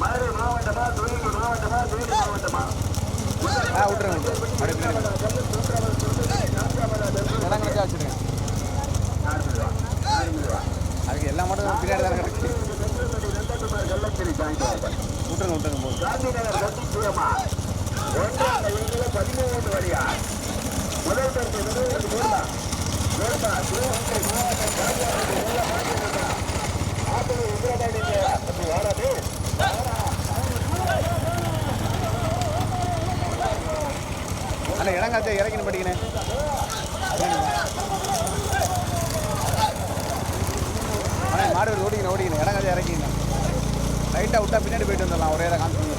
மதுரை மாவட்டமா தூத்துக்குடி மாவட்டமா தேனி மாவட்டமா ஆ விட்டுருங்க அப்படியே பின்னாடி இடம் கிடைச்சா வச்சுருங்க அதுக்கு எல்லா மாட்டும் பின்னாடி தானே கிடக்கு விட்டுருங்க விட்டுருங்க போதும் காந்திநகர் வழியா முதல் பரிசு பெறுவதற்கு மூர்மா மூர்மா சிவகங்கை இறக்கின்னு படிக்கணும் மாடு ஓடிக்கணும் ஓடிக்கணும் இடம் இறக்கிங்க லைட்டாக விட்டா பின்னாடி போயிட்டு வந்துடலாம் ஒரே காமிச்சு.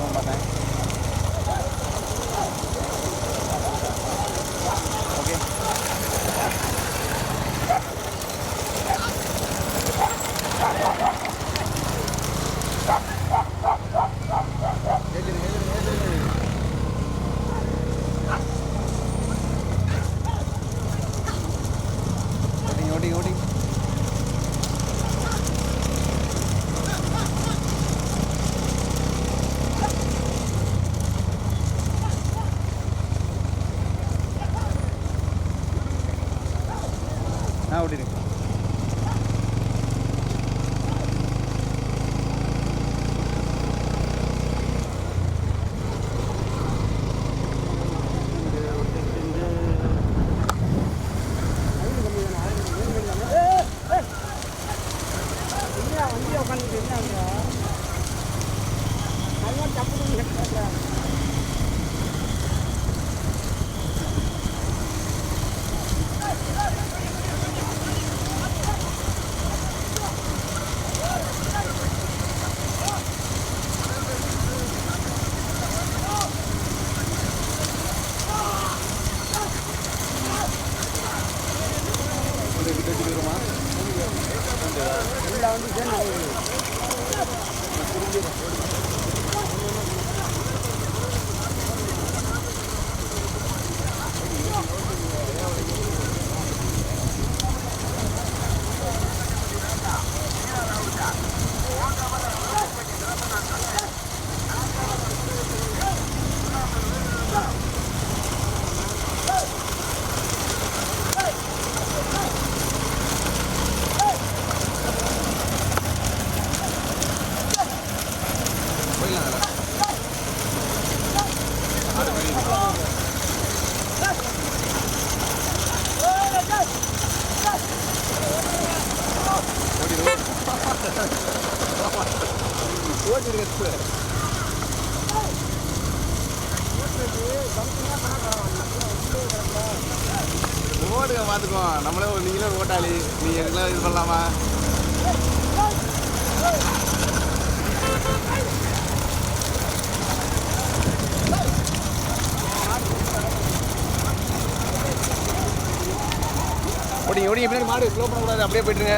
ஓடிங்க ஓடிங்க பின்னாடி மாடு. ஸ்லோ பண்ணக்கூடாது அப்படியே போயிட்டுருங்க.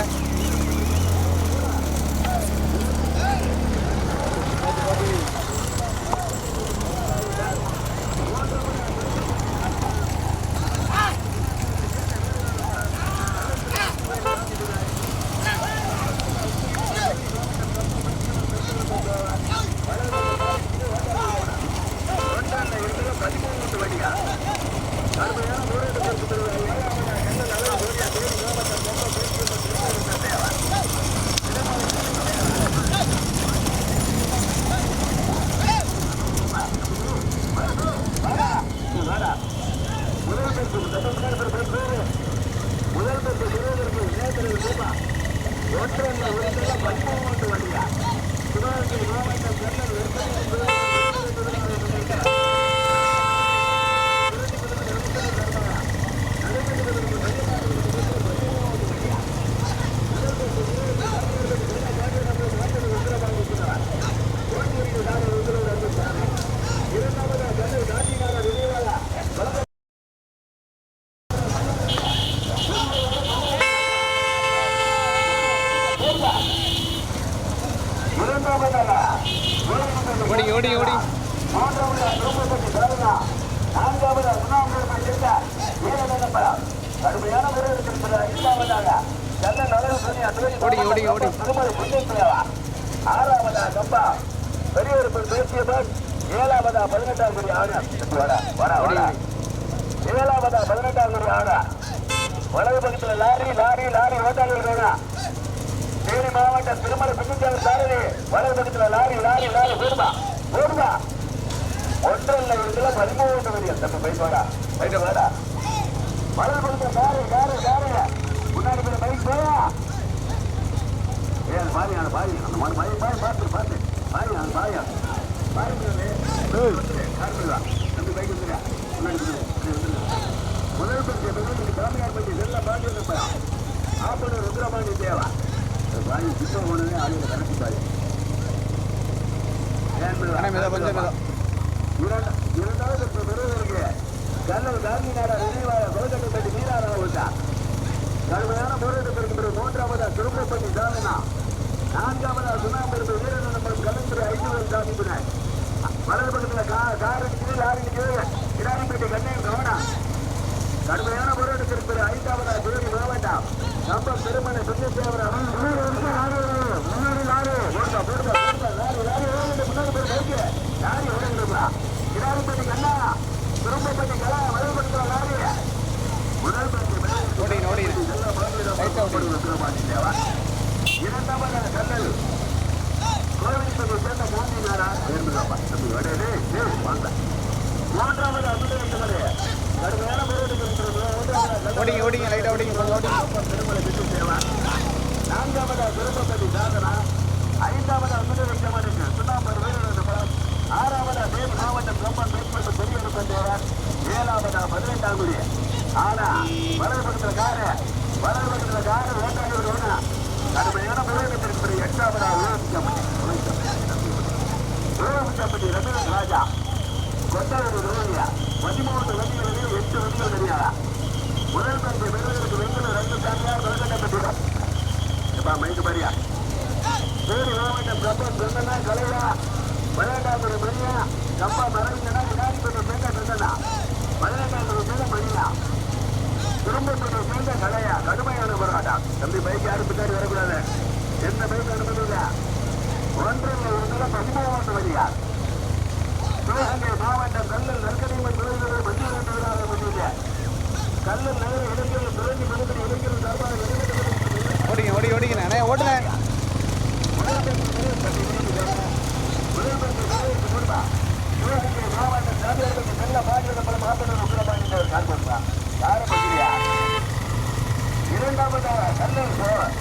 பதினெட்டாம் வலது பக்கத்துல லாரி லாரி லாரி ஓட்டாளர்கள் தேனி மாவட்டம் திருமலை புண்ணியத்தாளர் சாரதி வலது பக்கத்துல லாரி லாரி லாரி ஓடுமா? ஓடுமா? ஒன்றரை இடத்துல பதிமூணு வரையும் தம்பி பைக் வாடா. பைக் வாடா. வலது பக்கத்துல லாரி லாரி லாரி. முன்னாடி போய் பைக் போயா ஏன் பாரி அந்த பாரி. அந்த மாதிரி பாய் பாய் பார்த்து பார்த்து பாய் அந்த பாயா பாய் கார்மில்லா தம்பி பைக் வந்துடுறா முன்னாடி வந்துடு, இப்படி வந்துடு. முதல் பற்றி நல்ல பாடி வந்து ஆப்பனூர் ருத்ரபாண்டி தேவா பாய் சுத்தம் போனதே ஆளுங்க கணக்கு பாய் அண்ணா மெதா கொஞ்சம் மெதா இரண்டா- இரண்டாவது பெறுவதற்கு கல்லூர் காந்தி நாடா நினைவாக கொலக்கட்டை பற்றி நீராக விட்டார் கடுமையான போராட்டத்திற்கு பிறகு மூன்றாவதா திருப்பப்பட்டி சாதனா நான்காவதா சுண்ணாம்பெரும்பு வீரன் நம்பர் கலைஞர் ஐநூறு சாமிப்பினர் வலது பக்கத்தில் கா கார் இருக்குது லாரி இருக்குது இராணிப்பேட்டை கண்ணையும் கவனம். கடுமையான போராட்டத்திற்கு பிறகு ஐந்தாவதா தேனி மாவட்டம் கம்பம் பெருமனை சுந்தரேவர முன்னாடி லாரி ஓடுதா போடுதா போடுதா லாரி லாரி ஓடுது முன்னாடி போய் பைக்கு லாரி ஓடுங்கப்பா இராணிப்பேட்டை கண்ணா திரும்பப்பட்டி கலா வலது பக்கத்தில் லாரி முதல் பற்றி ஓடிங்க இரண்டாவது கல்லல் கோவிலுக்கு சேர்ந்த மூஞ்சி நாடா இருந்துதாப்பா தம்பி வடே வாங்க மூன்றாவது அபிஷேகத்திலே கடுமையான ஓடிங்க ஓடிங்க லைட்டாக ஓடிங்க கொஞ்சம் ஓடிங்க. திருமலை விட்டு சேவா. நான்காவது திருப்பதி சாதனா ஐந்தாவது அமிர்தமானுக்கு சுண்ணாம்பர் வீரர் ஆறாவது தேனி மாவட்டம் பிரம்மன் மேற்பட்ட பெரிய பந்தேவர் ஏழாவது பதினெட்டாம் குடி ஆனா வலது பக்கத்தில் காரு வலது பக்கத்தில் காரு ஓட்டாங்க கடுமையான போராட்டத்திற்கு பிறகு எட்டாவது உலகப்பட்டி ரமேஷ் ராஜா. கொட்டாயூர் பதிமூன்று வண்டிகளில் எட்டு வண்டிகள் தெரியாதா முதல் பரிசு பெறுவதற்கு வெங்கல ரெண்டு சாமியார் தொடங்கப்பட்டுள்ளது இப்ப மைக்கு மரியா தேனி மாவட்டம் கம்பம் சொந்தனா கலையா பதினெட்டாம் மணியா கம்பா மரவிங்கனா விநாயகப்பட்ட சேர்ந்த சொந்தனா பதினெட்டாம் மேல மணியா திரும்பப்பட்ட சேர்ந்த கலையா கடுமையான போராட்டம் தம்பி பைக் யாரும் பின்னாடி வரக்கூடாது எந்த பைக் அனுமதி இல்லை ஒன்றில் ஒன்றில் பதிமூணு வழியா சிவகங்கை மாவட்டம் கல்லல் நற்கடிமன் விருதுகளை ஓடிங்க ஓடி ஓடிங்க அண்ணே ஓட்டுங்க இரண்டாவது கல்லூர் கல்லூர்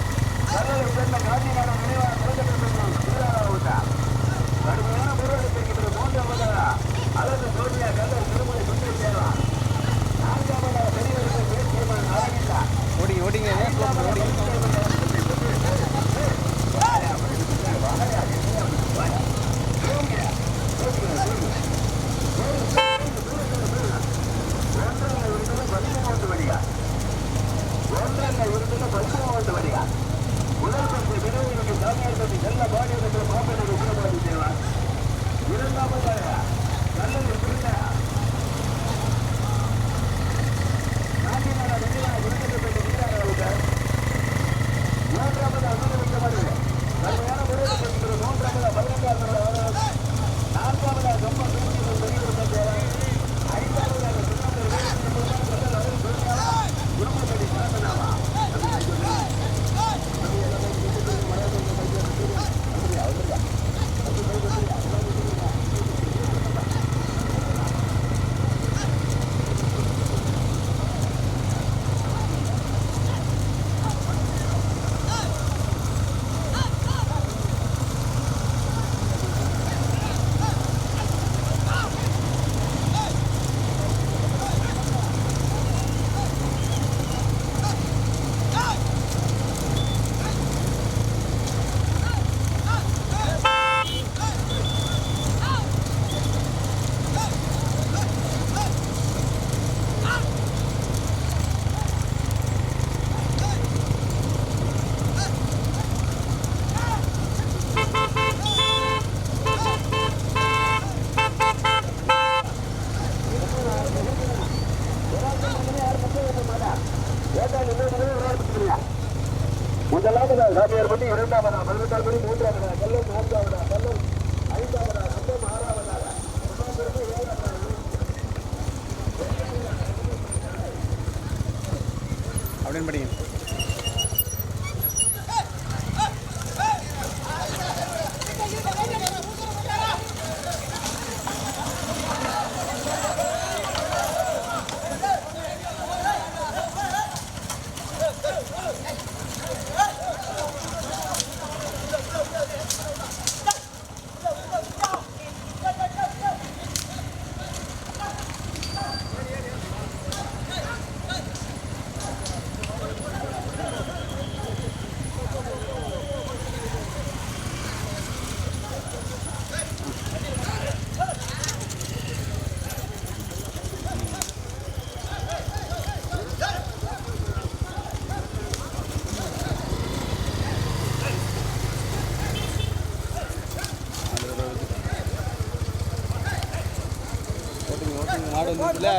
கல்லலை சேர்ந்த காந்திநாடு நினைவாக ஓட்டுங்க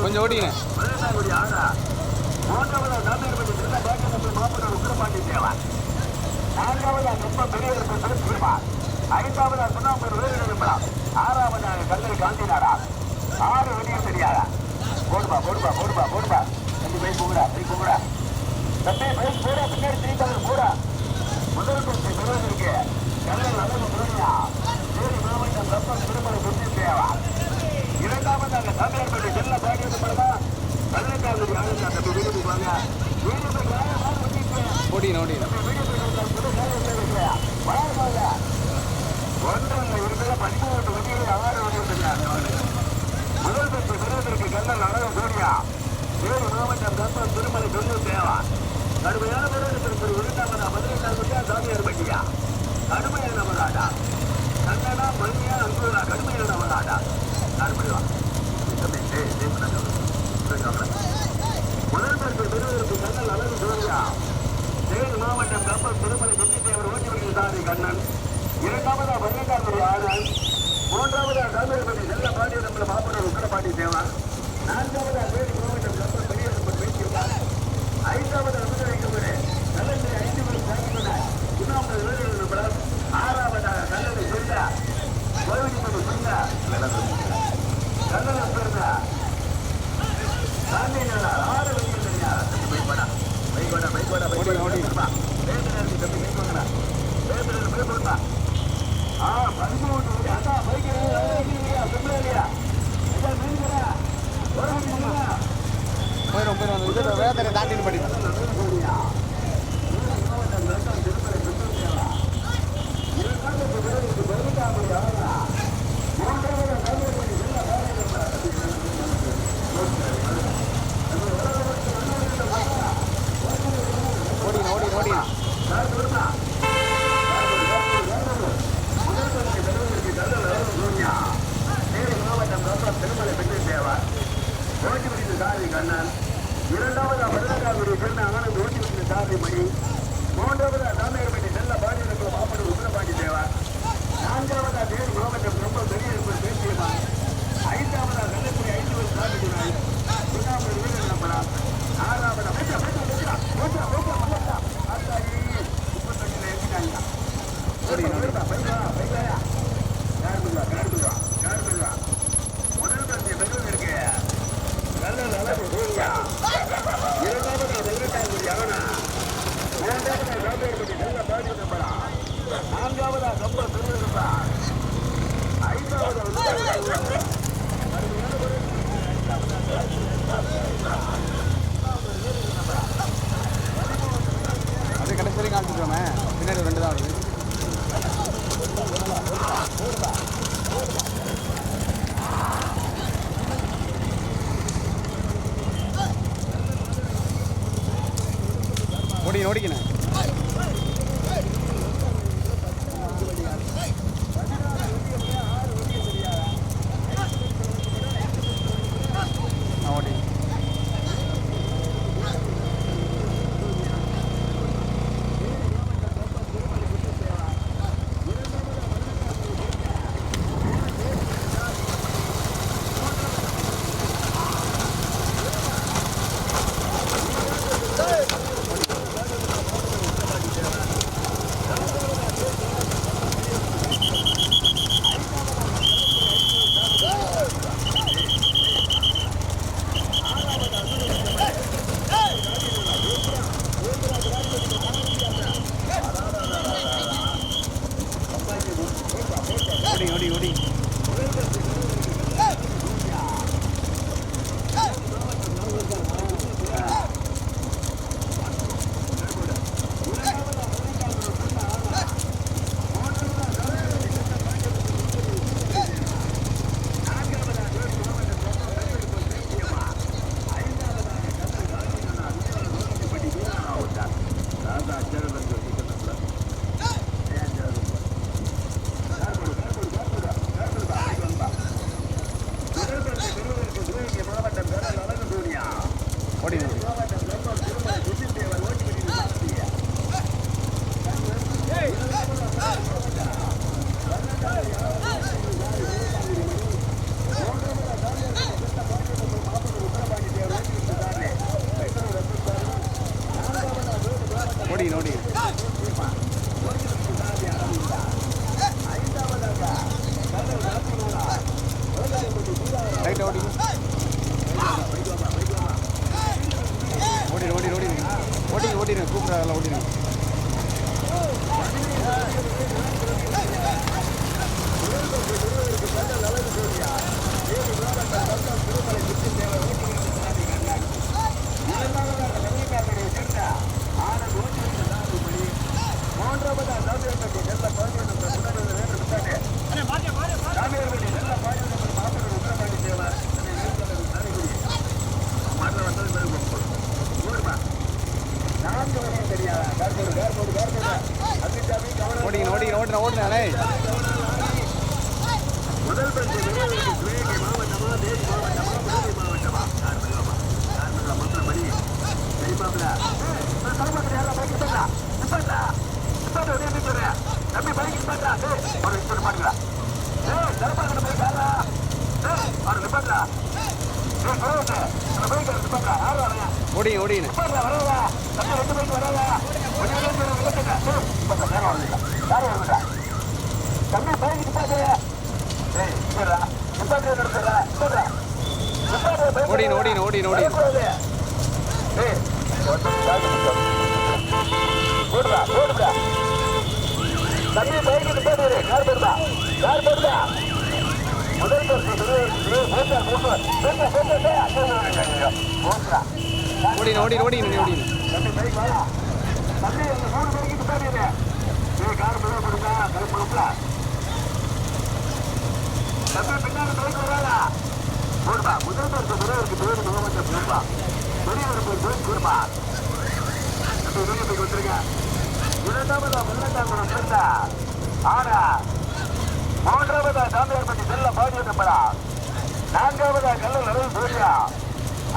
கொஞ்சம் ஓடிங்க ஐந்தாவது சுண்ணாம்பு வேறு நிமிடம் ஆறாவதாக கல்லூரி காந்தினாரா ஆறு வெளியே தெரியாதா போடுப்பா போடுப்பா போடுப்பா போடுப்பா தம்பி போய் போகுடா போய் போகுடா தம்பி போய் போடா பின்னாடி திருப்பி போடா முதல் பரிசு பெறுவதற்கு கல்லூரி அளவு முருகையா தேனி மாவட்டம் கப்பல் திருமலை புண்ணிய தேவா. இரண்டாவதாக சாமியார்பட்டி செல்ல பாடி நிமிடமா பதினெட்டாவது ஆளுநர் தம்பி வீட்டுக்கு வாங்க வீட்டுக்கு வாங்க வாங்க வீட்டுக்கு ஓடினு ஓடினு முதல் பத்து சிறுவதற்கு கண்ணன் அழகு சூர்யா வேறு மாவட்டம் கப்பல் திருமலை சொல்லு தேவா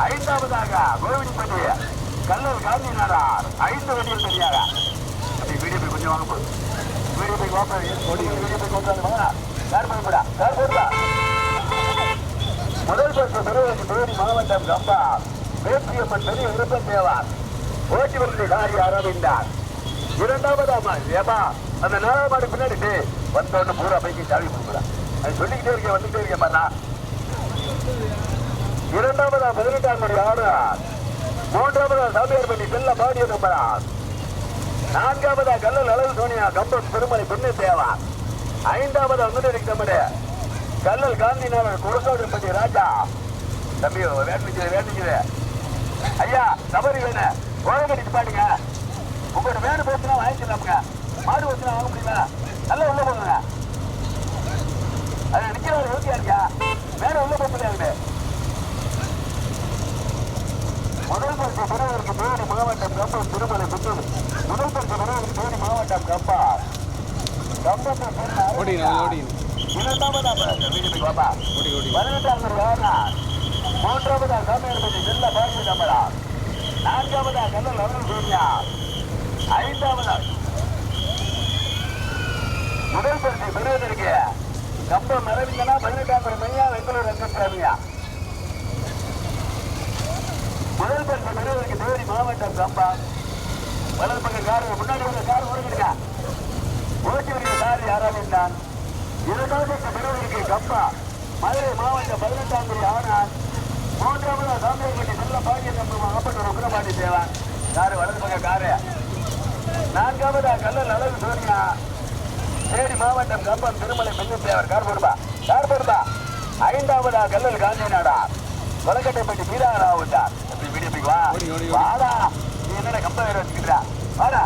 ஐந்தாவதாக கோவிடிப்பட்டி கல்லல் காந்தி நாடார் ஐந்து வண்டியில் தெரியாத அப்படி வீடியோ கொஞ்சம் வாங்க போகுது வீடியோ போய் வாங்க ஓடி வீடியோ போய் கொண்டாந்து வாங்க. யார் பண்ணுடா சார் போடுடா முதல் பரிசு பெறுவதற்கு தேனி மாவட்டம் கம்பா வேப்பியம்மன் பெரிய விருப்பம் தேவார். ஓட்டி வந்து காரி அரவிந்தார் அம்மா ஏமா அந்த நாலாம் மாடு பின்னாடி டேய், வந்தோன்னு பூரா பைக்கு சாவி கொடுக்குறா அது சொல்லிக்கிட்டே இருக்கேன் வந்துட்டே இருக்கேன் பாருண்ணா இரண்டாவதா பதினெட்டாம் மணி ஆடுறார் மூன்றாவதா சாமியார்பட்டி செல்ல பாடிய நம்பரார் நான்காவதா கல்லல் அழகு சோனியா கம்பம் பெருமலை பொண்ணு தேவா ஐந்தாவதா வந்து தம்பி கல்லல் காந்திநாதன் பற்றி ராஜா. தம்பி வேண்டிச்சு வேண்டிச்சு ஐயா தவறு வேணு ஓரம் கட்டிட்டு பாடுங்க உங்களோட வேடு பேசுனா வாங்கிக்கலாமுங்க மாடு வச்சுனா வாங்க முடியுமா? நல்லா உள்ள போடுங்க. அது நிக்கிறவர் யோசியா இருக்கியா வேற உள்ள போக முடியாது முதல் பரிசு பெறுவதற்கு தேனி மாவட்டம் கம்பம் திருமலை புத்தூர் முதல் பரிசு பெறுவதற்கு தேனி மாவட்டம் கம்பா கம்பத்தை சேர்ந்த ஓடிங்க ஓடிங்க இரண்டாவதா வீட்டுக்கு பதினெட்டாம் ராணா மூன்றாவதா சாமியார்பட்டி செல்ல பாரதி நம்பரா நான்காவதா கல்லல் அருள் சூர்யா ஐந்தாவதா முதல் பரிசு பெறுவதற்கு கம்பம் அரவிந்தனா பதினெட்டாம் மையா வெங்கலூர் வெங்கட்சாமியா முதல் பரிசு பெறுவதற்கு தேவரி மாவட்டம் கம்பா வலது பக்கம் கார் முன்னாடி உள்ள கார் ஓடுங்க ஓட்டி வருகிற கார் யாராவது நான் இரண்டாவது பெறுவதற்கு கம்பா. மதுரை மாவட்டம் பதினெட்டாம் தேதி ஆனான் மூன்றாவது சாமியார்பட்டி நல்ல பாகிய நம்ம அப்பட்ட ருக்ரபாண்டி தேவான் காரு வலது பக்கம் காரு. நான்காவது கல்லல் அழகு சோனியா. தேனி மாவட்டம் கம்பம் திருமலை மென்னு தேவர் கார் போடுபா. கார் போடுபா. ஐந்தாவதா கல்லல் காந்தி நாடா கொலக்கட்டைப்பட்டி மீரா ராவுட்டார் வீடியோ வாடா. நீ என்னடா கம்ப வேற வச்சுக்கிறா வாடா.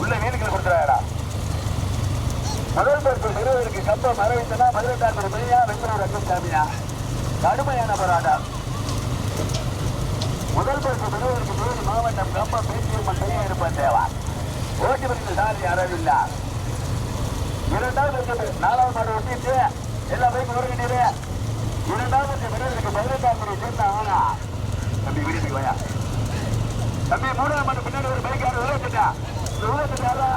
உள்ள வீடுகள் கொடுத்துறாடா முதல் பரிசு பெறுவதற்கு கம்பம் அரவிந்தனா பதினெட்டாம் தேதி மணியா வெங்கலூர் ரங்கசாமியா கடுமையான போராட்டம். முதல் பரிசு நிறுவனருக்கு தேனி மாவட்டம் கம்ப பேச்சியம்மன் மட்டுமே இருப்பான் தேவா. ஓட்டி வருகிற சாரி இல்ல? இரண்டாவது இருக்கிறது நாலாவது மாடு ஒட்டிட்டு எல்லா பைக்கும் ஒருங்கிட்டு இரண்டாவது பெறுவதற்கு பதினெட்டாம் மணி சேர்ந்த ஆனா தம்பி வீட்டுக்கு வாயா. தம்பி மூணாவது மட்டும் பின்னாடி ஒரு பைக் யாரும் உருவத்துட்டா இந்த உருவத்துட்டு யாரா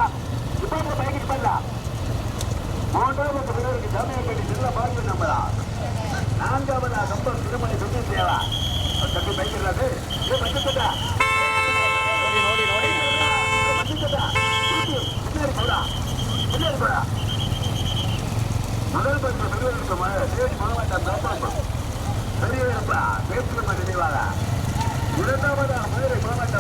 இப்போ இந்த பைக்கு பண்ணலாம் மூன்றாவது பெறுவதற்கு சாமியார்பட்டி நல்லா பார்த்து நம்பரா நான்காவது ரொம்ப திருமணி சுற்றி தேவா தம்பி பைக் இல்லாது இது பைக்கட்டா ஓடிங்க ஓடிங்க ஓடிங்க பின்னாடி போடா. பின்னாடி போடா. முதல் பரிசு பெறுவதற்கு மாவட்டம் தப்பாம்பம் இரண்டாவதா மதுரை மாவட்ட